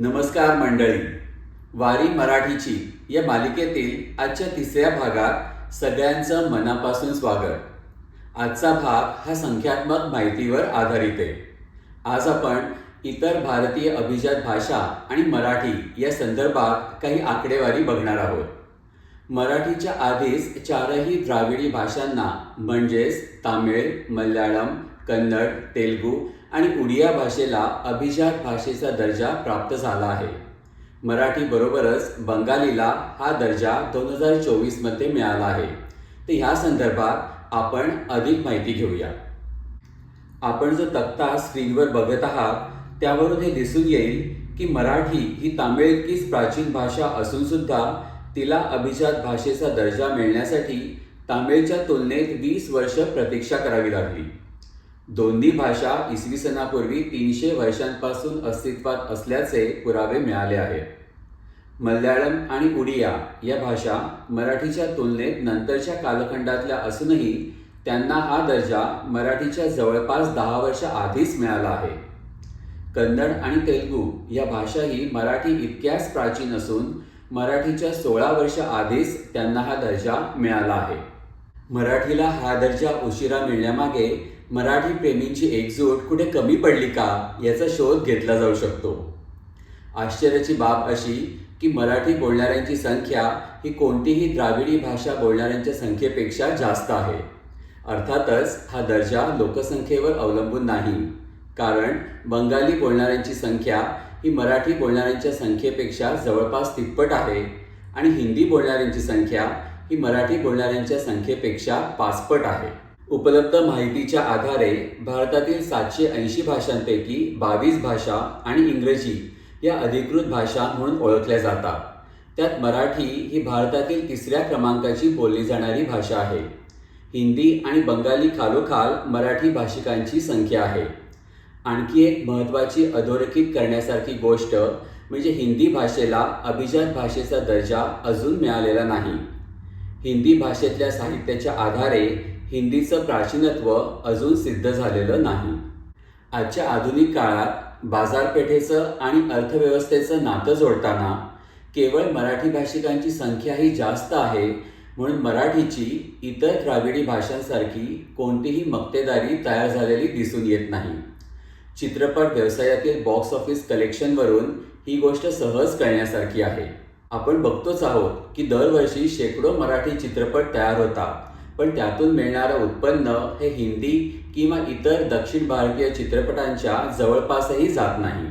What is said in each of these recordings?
नमस्कार मंडळी. वारी मराठीची या मालिकेतील आजच्या तिसऱ्या भागात सगळ्यांचं मनापासून स्वागत. आजचा भाग हा संख्यात्मक माहितीवर आधारित आहे. आज आपण इतर भारतीय अभिजात भाषा आणि मराठी या संदर्भात काही आकडेवारी बघणार आहोत. मराठीच्या आधीच चारही द्राविडी भाषांना म्हणजेच तामिळ मल्याळम कन्नड तेलगू आणि उडिया भाषेला अभिजात भाषेचा दर्जा प्राप्त झाला आहे. मराठीबरोबरच बंगालीला हा दर्जा दोन हजार चोवीसमध्ये मिळाला आहे. तर ह्या संदर्भात आपण अधिक माहिती घेऊया. आपण जो तक्ता स्क्रीनवर बघत आहात त्यावरून हे दिसून येईल की मराठी ही तामिळ इतकीच प्राचीन भाषा असून सुद्धा तिला अभिजात भाषेचा दर्जा मिळण्यासाठी तामिळच्या तुलनेत वीस वर्ष प्रतीक्षा करावी लागली. दोन्ही भाषा इसवी सनापूर्वी तीनशे वर्षांपासून अस्तित्वात असल्याचे पुरावे मिळाले आहेत. मल्याळम आणि उडिया या भाषा मराठीच्या तुलनेत नंतरच्या कालखंडातल्या असूनही त्यांना हा दर्जा मराठीच्या जवळपास दहा वर्ष आधीच मिळाला आहे. कन्नड आणि तेलुगू या भाषाही मराठी इतक्याच प्राचीन असून मराठीच्या सोळा वर्ष आधीच त्यांना हा दर्जा मिळाला आहे. मराठीला हा दर्जा उशिरा मिळण्यामागे मराठी प्रेमींची एकजूट कुठे कमी पडली का याचा शोध घेतला जाऊ शकतो. आश्चर्याची बाब अशी की मराठी बोलणाऱ्यांची संख्या ही कोणतीही द्राविडी भाषा बोलणाऱ्यांच्या संख्येपेक्षा जास्त आहे. अर्थातच हा दर्जा लोकसंख्येवर अवलंबून नाही. कारण बंगाली बोलणाऱ्यांची संख्या ही मराठी बोलणाऱ्यांच्या संख्येपेक्षा जवळपास तिप्पट आहे आणि हिंदी बोलणाऱ्यांची संख्या ही मराठी बोलणाऱ्यांच्या संख्येपेक्षा पाचपट आहे. उपलब्ध माहितीच्या आधारे भारतातील सातशे ऐंशी भाषांपैकी बावीस भाषा आणि इंग्रजी या अधिकृत भाषा म्हणून ओळखल्या जातात. त्यात मराठी ही भारतातील तिसऱ्या क्रमांकाची बोलली जाणारी भाषा आहे. हिंदी आणि बंगाली खालोखाल मराठी भाषिकांची संख्या आहे. आणखी एक महत्त्वाची अधोरेखित करण्यासारखी गोष्ट म्हणजे हिंदी भाषेला अभिजात भाषेचा दर्जा अजून मिळालेला नाही. हिंदी भाषेतल्या साहित्याच्या आधारे हिंदीचं प्राचीनत्व अजून सिद्ध झालेलं नाही. आजच्या आधुनिक काळात बाजारपेठेचं आणि अर्थव्यवस्थेचं नातं जोडताना केवळ मराठी भाषिकांची संख्याही जास्त आहे म्हणून मराठीची इतर द्राविडी भाषांसारखी कोणतीही मक्तेदारी तयार झालेली दिसून येत नाही. चित्रपट व्यवसायातील बॉक्स ऑफिस कलेक्शनवरून ही गोष्ट सहज कळण्यासारखी आहे. आपण बघतोच आहोत की दरवर्षी शेकडो मराठी चित्रपट तयार होतात. पण त्यातून मिळणारं उत्पन्न हे हिंदी किंवा इतर दक्षिण भारतीय चित्रपटांच्या जवळपासही जात नाही.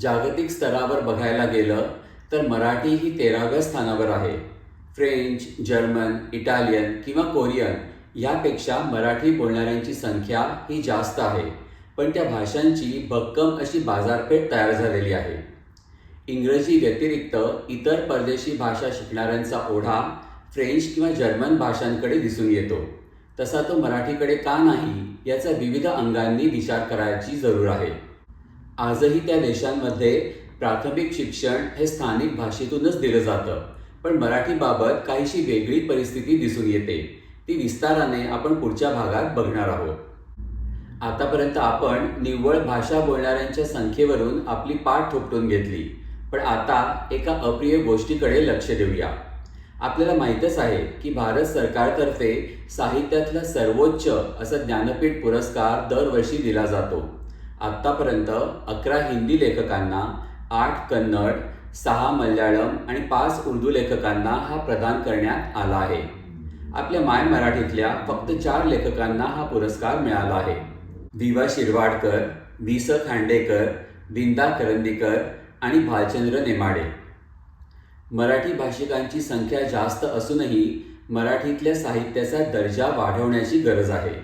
जागतिक स्तरावर बघायला गेलं तर मराठी ही तेराव्या स्थानावर आहे. फ्रेंच जर्मन इटालियन किंवा कोरियन यापेक्षा मराठी बोलणाऱ्यांची संख्या ही जास्त आहे. पण त्या भाषांची भक्कम अशी बाजारपेठ तयार झालेली आहे. इंग्रजी व्यतिरिक्त इतर परदेशी भाषा शिकणाऱ्यांचा ओढा फ्रेंच किंवा जर्मन भाषांकडे दिसून येतो. तसा तो मराठीकडे का नाही याचा विविध अंगांनी विचार करायची जरूर आहे. आजही त्या देशांमध्ये प्राथमिक शिक्षण हे स्थानिक भाषेतूनच दिलं जातं पण मराठीबाबत काहीशी वेगळी परिस्थिती दिसून येते. ती विस्ताराने आपण पुढच्या भागात बघणार आहोत. आतापर्यंत आपण निव्वळ भाषा बोलणाऱ्यांच्या संख्येवरून आपली पाठ थोपटून घेतली. पण आता एका अप्रिय गोष्टीकडे लक्ष देऊया. आपल्याला माहीतच आहे की भारत सरकारतर्फे साहित्यातला सर्वोच्च असा ज्ञानपीठ पुरस्कार दरवर्षी दिला जातो. आत्तापर्यंत अकरा हिंदी लेखकांना आठ कन्नड सहा मल्याळम आणि पाच उर्दू लेखकांना हा प्रदान करण्यात आला आहे. आपल्या माय मराठीतल्या फक्त चार लेखकांना हा पुरस्कार मिळाला आहे. विवा शिरवाडकर वि स खांडेकर विंदा करंदीकर आणि भालचंद्र नेमाडे. मराठी भाषिकांची संख्या जास्त असूनही मराठीतल्या साहित्याचा दर्जा वाढवण्याची गरज आहे.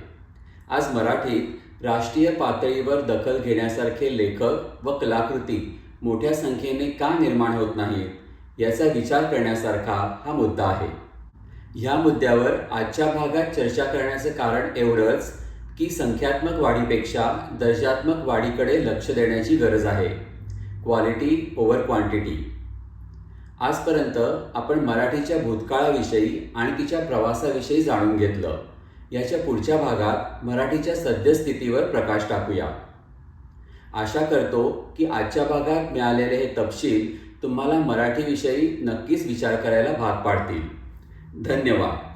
आज मराठीत राष्ट्रीय पातळीवर दखल घेण्यासारखे लेखक व कलाकृती मोठ्या संख्येने का निर्माण होत नाहीत याचा विचार करण्यासारखा हा मुद्दा आहे. ह्या मुद्द्यावर आजच्या भागात चर्चा करण्याचं कारण एवढंच की संख्यात्मक वाढीपेक्षा दर्जात्मक वाढीकडे लक्ष देण्याची गरज आहे. क्वालिटी ओव्हर क्वांटिटी आजपर्यंत आपण मराठीच्या भूतकाळाविषयी आणि तिच्या प्रवासाविषयी जाणून घेतलं. याच्या पुढच्या भागात मराठीच्या सद्यस्थितीवर प्रकाश टाकूया. आशा करतो की आजच्या भागात मिळालेले हे तपशील तुम्हाला मराठीविषयी नक्कीच विचार करायला भाग पाडतील. धन्यवाद.